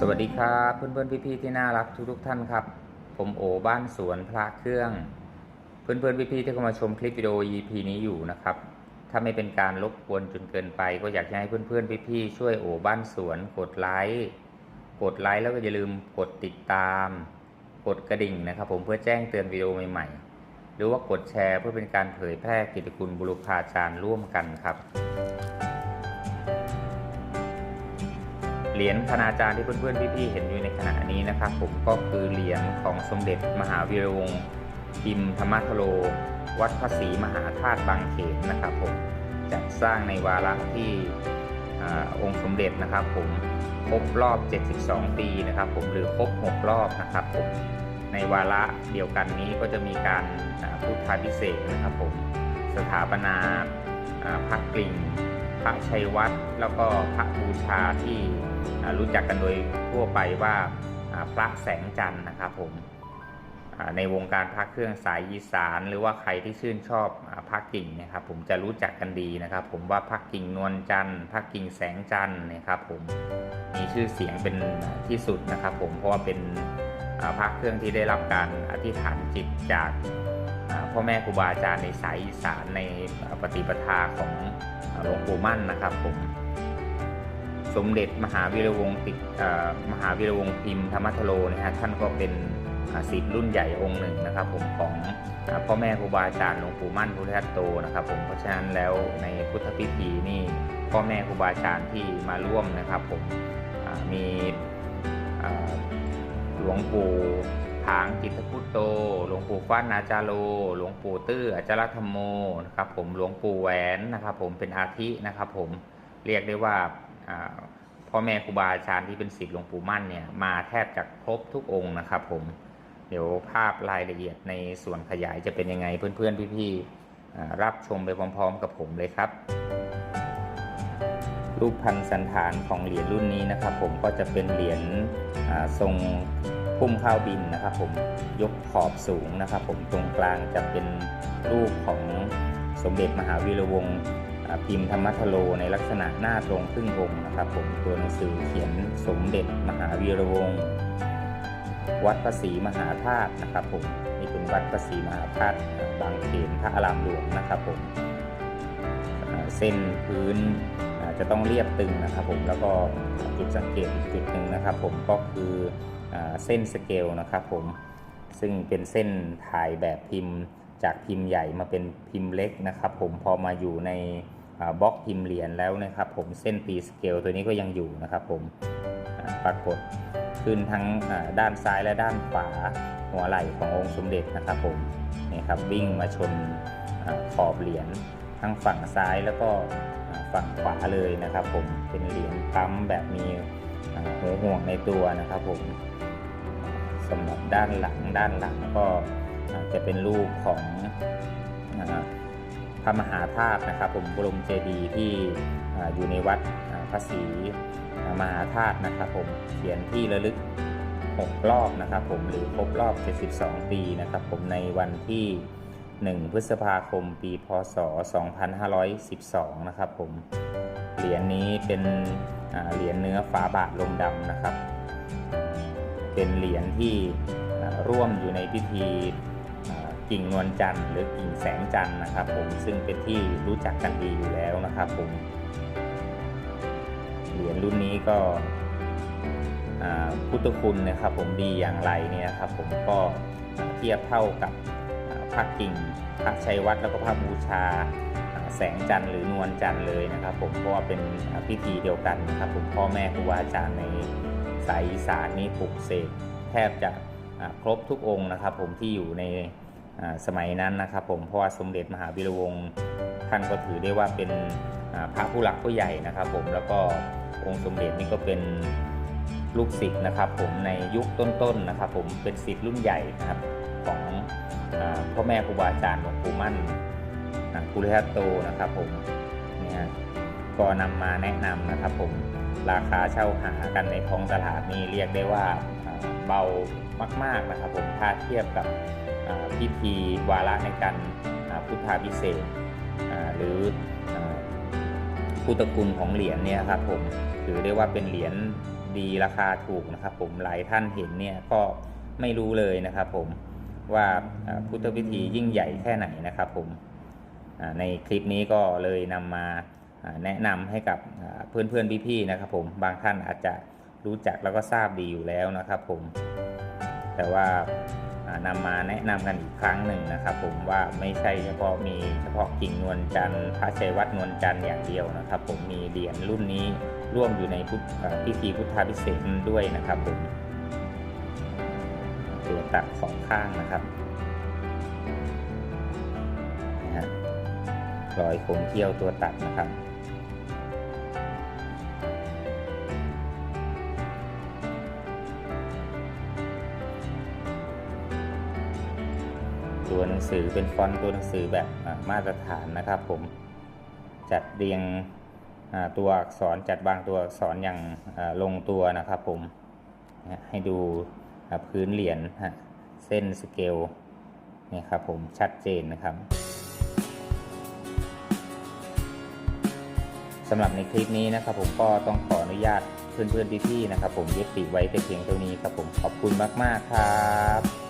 สวัสดีครับเพื่อนๆพี่ๆที่น่ารักทุกๆท่านครับ ผมโอบ้านสวนพระเครื่อง เพื่อนๆพี่ๆที่เข้ามาชมคลิปวิดีโอ EP นี้อยู่นะครับ ถ้าไม่เป็นการรบกวนจนเกินไป ก็อยากให้เพื่อนๆพี่ๆช่วยโอบ้านสวนกดไลค์กดไลค์แล้วก็อย่าลืมกดติดตาม กดกระดิ่งนะครับ ผมเพื่อแจ้งเตือนวิดีโอใหม่ๆ หรือว่ากดแชร์เพื่อเป็นการเผยแพร่กิตติคุณบุรุษาจารย์ร่วมกันครับ เหรียญคณาจารย์ที่เพื่อนๆพี่ๆเห็นอยู่ในขณะนี้นะครับ ผมก็คือเหรียญของสมเด็จมหาวีรวงศ์พิมพ์ธรรมทโล วัดพระศรีมหาธาตุบางเขนนะครับผมจัดสร้างในวาระที่อองค์สมเด็จนะครับ ผมครบรอบ 72 ปีนะครับผมหรือครบ 6 รอบนะครับผมในวาระเดียวกันนี้ก็จะมีการพุทธาพิเศษนะครับผมสถาปนาพระกลิ่งพระชัยวัดแล้วก็พระบูชาที่ รู้จักกันโดยทั่วไปว่าพระแสงจันทร์นะครับผมในวงการพระเครื่องสายอีสาน หรือว่าใครที่ชื่นชอบอาพระกิ่งนะครับ ผมจะรู้จักกันดีนะครับ ผมว่าพระกิ่งนวลจันทร์พระกิ่งแสงจันทร์นะครับผมมีชื่อเสียงเป็นที่สุดนะครับ ผมเพราะว่าเป็นอ่าพระเครื่องที่ได้รับการอธิษฐานจิตจากพ่อแม่ครูบาอาจารย์ในสายอีสานในปฏิปทาของหลวงปู่มั่นนะครับผม สมเด็จมหาวีรวงศ์ติเอ่อมหาวีรวงศ์พิมพ์ธรรมทโลนะฮะท่านก็เป็นศิษย์รุ่นใหญ่องค์หนึ่งนะครับ ผมของอพ่อแม่ครูบาอาจารย์หลวงปู่มั่นพุทธทัตโตนะครับ ผมเพราะฉะนั้นแล้วในพุทธพิธีนี่พ่อแม่ครูบาอาจารย์ที่มาร่วมนะครับ ผมมีหลวงปู่ผางจิตพุตโต หลวงปู่ฟ้านนาจาโล หลวงปู่ตื้ออาจารธรรมโมนะครับผมหลวงปู่แหวนนะครับ ผมเป็นอาทินะครับ ผมเรียกได้ว่า พ่อแม่ครูบาอาจารย์ที่เป็นศิษย์หลวงปู่มั่นเนี่ยมาแทบจะครบทุกองค์นะครับ ผมเดี๋ยวภาพรายละเอียดในส่วนขยายจะเป็นยังไงเพื่อนๆพี่ๆรับชมไปพร้อม ๆ กับผมเลยครับรูปพันธ์สันฐานของเหรียญรุ่นนี้นะครับ ผมก็จะเป็นเหรียญทรงพุ่มข้าวบินนะครับ ผมยกขอบสูงนะครับ ผมตรงกลางจะเป็นรูปของสมเด็จมหาวีรวงศ์ พิมพ์ธรรมทโลในลักษณะหน้าตรงครึ่งองค์นะครับผมตัวหนังสือเขียนสมเด็จมหาวีรวงศ์วัดพระศรีมหาธาตุนะครับผมนี่เป็นวัดพระศรีมหาธาตุบางเขนพระอารามหลวงนะครับผมเส้นพื้นจะต้องเรียบตึงนะครับผมแล้วก็จุดสังเกตอีกจุดหนึ่งนะครับผมก็คือเส้นสเกลนะครับผมซึ่งเป็นเส้นถ่ายแบบพิมพ์จากพิมพ์ใหญ่มาเป็นพิมพ์เล็กนะครับผมพอมาอยู่ใน บล็อกพิมพ์เหรียญแล้วนะครับผมเส้นตีสเกลตัวนี้ก็ยังอยู่นะครับผมปรากฏขึ้นทั้งด้านซ้ายและด้านขวาหัวไหล่ขององค์สมเด็จนะครับผมนี่ครับวิ่งมาชนขอบเหรียญทั้งฝั่งซ้ายแล้วก็ฝั่งขวาเลยนะครับผมเป็นเหรียญปั๊มแบบมีหัวห่วงในตัวนะครับผมสำหรับด้านหลังด้านหลังก็จะเป็นรูปของ ระมหาธาตุนะครับ ผมบรมเจดีย์ที่อยู่ในวัดพระศรีมหาธาตุนะครับผมเขียนที่ระลึก 6 รอบนะครับ ผมหรือครบรอบ 72 ปีนะครับ ผมในวันที่ 1 พฤษภาคม ปี พศ 2512 นะครับ ผมเหรียญนี้เป็นเหรียญเนื้อฝาบาทลมดำนะครับ เป็นเหรียญที่ร่วมอยู่ในพิธี กิ่งนวลจันทร์หรือกิ่งแสงจันทร์นะครับ ผมซึ่งเป็นที่รู้จักกันดีอยู่แล้วนะครับผมเหรียญรุ่นนี้ก็พุทธคุณนะครับ ผมดีอย่างไรเนี่ยนะครับ ผมก็เทียบเท่ากับพระกิ่งพระชัยวัดแล้วก็พระบูชาแสงจันทร์หรือนวลจันทร์เลยนะครับ ผมเพราะว่าเป็นพิธีเดียวกันนะครับผมพ่อแม่ครูอาจารย์ในสายอีสานนี่ปลุกเสกแทบจะครบทุกองค์นะครับ ผมที่อยู่ใน สมัยนั้นนะครับผมเพราะว่าสมเด็จมหาวิรวงศ์ท่านก็ถือได้ว่าเป็นพระผู้หลักผู้ใหญ่นะครับผมแล้วก็องค์สมเด็จนี่ก็เป็นลูกศิษย์นะครับผมในยุคต้นๆนะครับผมเป็นศิษย์รุ่นใหญ่นะครับของอพ่อแม่ครูบาอาจารย์หลวงปู่มั่นอ่าภูริทัตโตนะครับผมเนี่ยฮะก็นำมาแนะนำนะครับผมราคาเช่าหากันในท้องตลาดนี่เรียกได้ว่าเบามากๆนะครับผมถ้าเทียบกับ พิธีวาระในการพุทธาพิเศษหรืออ่าพุทธคุณของเหรียญเนี่ยครับผมถือได้ว่าเป็นเหรียญดีราคาถูกนะครับผมหลายท่านเห็นเนี่ยก็ไม่รู้เลยนะครับผมว่าพุทธพิธียิ่งใหญ่แค่ไหนนะครับผมในคลิปนี้ก็เลยนำมาแนะนำให้กับอ่าเพื่อนๆพี่ๆนะครับผมบางท่านอาจจะรู้จักแล้วก็ทราบดีอยู่แล้วนะครับผมแต่ว่า นำมาแนะนำกันอีกครั้งหนึ่งนะครับ ผมว่าไม่ใช่เฉพาะมีเฉพาะกิ่งนวลจันทร์พระชัยวัดนวลจันทร์อย่างเดียวนะครับ ผมมีเหรียญรุ่นนี้ร่วมอยู่ในพุทธพิธีพุทธาพิเศษด้วยนะครับผมตัวตัดสองข้างนะครับนะฮะรอยคมเที่ยวตัวตัดนะครับ ตัวหนังสือเป็นฟอนต์ตัวหนังสือแบบมาตรฐานนะครับผมจัดเรียงตัวอักษรจัดวางตัวอักษรอย่างลงตัวนะครับผมให้ดูพื้นเหรียญเส้นสเกลนี่ครับผมชัดเจนนะครับสำหรับในคลิปนี้นะครับผมก็ต้องขออนุญาตเพื่อนๆพี่ๆนะครับผมยุติไว้แต่เพียงเท่านี้ครับผมขอบคุณมากๆครับ